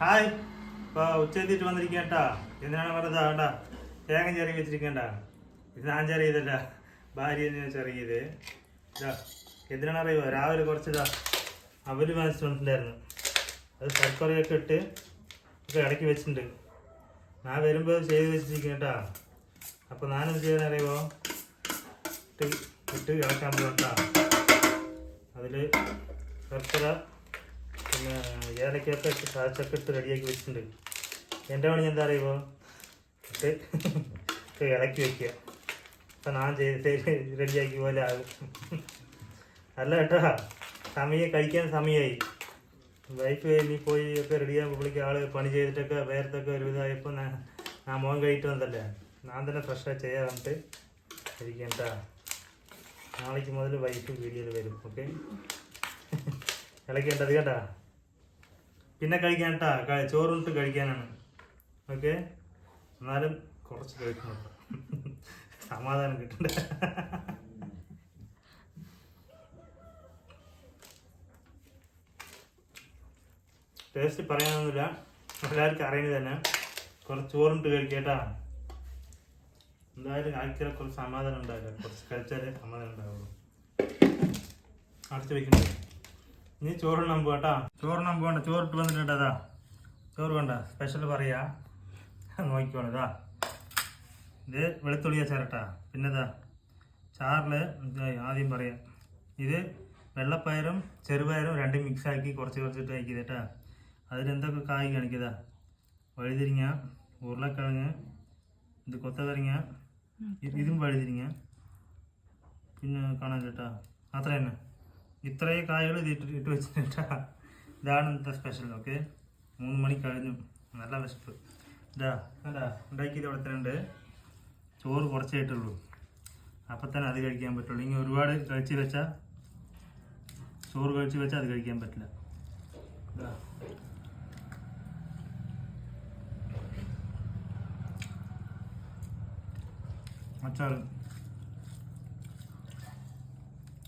Hi. ഇപ്പൊ ഉച്ചെത്തിയിട്ട് വന്നിരിക്കേട്ടാ എന്തിനാണ് പറഞ്ഞത് ആട്ടാ തേങ്ങ ചെറിയ വെച്ചിരിക്കേണ്ട. ഇത് ഞാൻ ചെറിയതല്ല ഭാര്യ തന്നെയാണ് ചെറിയത് ഇതാ എന്തിനാണ് അറിയുമോ രാവിലെ കുറച്ചിതാ അവൽ വാങ്ങിച്ചിട്ടുണ്ടായിരുന്നു അത് ശർക്കരയൊക്കെ ഇട്ട് ഒക്കെ ഇടയ്ക്ക് വെച്ചിട്ടുണ്ട്. ഞാൻ വരുമ്പോൾ ചെയ്ത് വെച്ചിരിക്കേട്ടാ അപ്പോൾ ഞാനെന്ത് ചെയ്യാൻ അറിയുമോ ഇട്ട് ഇട്ട് ഇളക്കാൻ പോകട്ടാ അതിൽ ശർക്കര പിന്നെ ഏലക്കൊക്കെ ഇട്ട് ചാച്ചൊക്കെ ഇട്ട് റെഡിയാക്കി വെച്ചിട്ടുണ്ട്. എന്റെ പണി എന്താ അറിയുമോ ഇട്ട് ഇളക്കി വെക്കുക. അപ്പം ഞാൻ ചെയ്ത് റെഡിയാക്കി പോലെ ആകും. അല്ല കേട്ടോ സമയം കഴിക്കാൻ സമയമായി വൈഫ് നീ പോയി ഒക്കെ റെഡിയാകുമ്പോഴേക്ക് ആൾ പണി ചെയ്തിട്ടൊക്കെ വേർത്തൊക്കെ ഒരുവിധമായപ്പോൾ ഞാൻ ഞാൻ മോൻ കഴിയിട്ട് വന്നല്ലേ ഞാൻ തന്നെ ഫ്രഷായി ചെയ്യാൻ വന്നിട്ട് ഇരിക്കാം നാളേക്ക് മുതൽ വൈഫ് വീഡിയോയിൽ വരും ഓക്കെ ഇളക്കേണ്ടത് കേട്ടാ. പിന്നെ കഴിക്കാൻ കേട്ടാ ചോറിട്ട് കഴിക്കാനാണ്. ഓക്കെ? എന്നാലും കുറച്ച് കഴിക്കണം സമാധാനം കിട്ടണ്ട? ടേസ്റ്റ് പറയാനൊന്നുമില്ല. എല്ലാവർക്കും അറിയുന്നത് തന്നെ. കുറച്ച് ചോറിട്ട് കഴിക്കേട്ടാ. എന്തായാലും ആൾക്കാരെ കുറച്ച് സമാധാനം ഉണ്ടാവില്ല. കുറച്ച് കഴിച്ചാലേ സമാധാനം ഉണ്ടാവുള്ളൂ. അടച്ചു വെക്കണ്ടേ ഇനി ചോറുണ്ണാൻ പോട്ടാ ചോറുണ്ണാൻ പോകണ്ട ചോറിട്ട് വന്നിട്ടുണ്ടതാ ചോറ് വേണ്ട സ്പെഷ്യൽ പറയാ. നോക്കിക്കോണം ഇത്. വെളുത്തുള്ളിയ ചേരട്ടാ പിന്നെതാ ചാറിൽ ആദ്യം പറയാം. ഇത് വെള്ളപ്പയറും ചെറുപയറും രണ്ടും മിക്സ് ആക്കി കുറച്ച് കുറച്ചിട്ട് ആക്കിയതേട്ടാ അതിലെന്തൊക്കെ കായ് കാണിക്കതാ? വഴുതിരിങ്ങ ഉരുളക്കിഴങ്ങ് ഇത് കൊത്തവരങ്ങ ഇതും വഴുതിരിങ്ങ. പിന്നെ കാണാൻ ചേട്ടാ അത്ര തന്നെ ഇത്രയും കായകൾ ഇതിട്ട് ഇട്ട് വെച്ചിട്ടാ ഇതാണ് ഇന്നത്തെ സ്പെഷ്യൽ ഓക്കെ മൂന്ന് മണി കഴിഞ്ഞു. നല്ല വിശപ്പ്. ഇതാ കണ്ടാ ഉണ്ടാക്കിയത് ഇവിടെ തന്നെ ഉണ്ട്. ചോറ് കുറച്ചായിട്ടുള്ളൂ അപ്പം തന്നെ അത് കഴിക്കാൻ പറ്റുള്ളൂ. ഇനി ഒരുപാട് കഴിച്ച് വെച്ചാൽ ചോറ് കഴിച്ച് വെച്ചാൽ അത് കഴിക്കാൻ പറ്റില്ല. ഇതാ.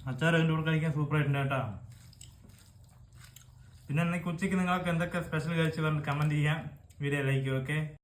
അച്ചാർ അതിന്റെ കൂടെ കഴിക്കാൻ സൂപ്പർ ആയിട്ടുണ്ട് കേട്ടോ. പിന്നെ ഇന്നേക്ക് ഉച്ചയ്ക്ക് നിങ്ങൾക്ക് എന്തൊക്കെ സ്പെഷ്യൽ കഴിച്ച് പറഞ്ഞ് കമന്റ് ചെയ്യാം. Video like okay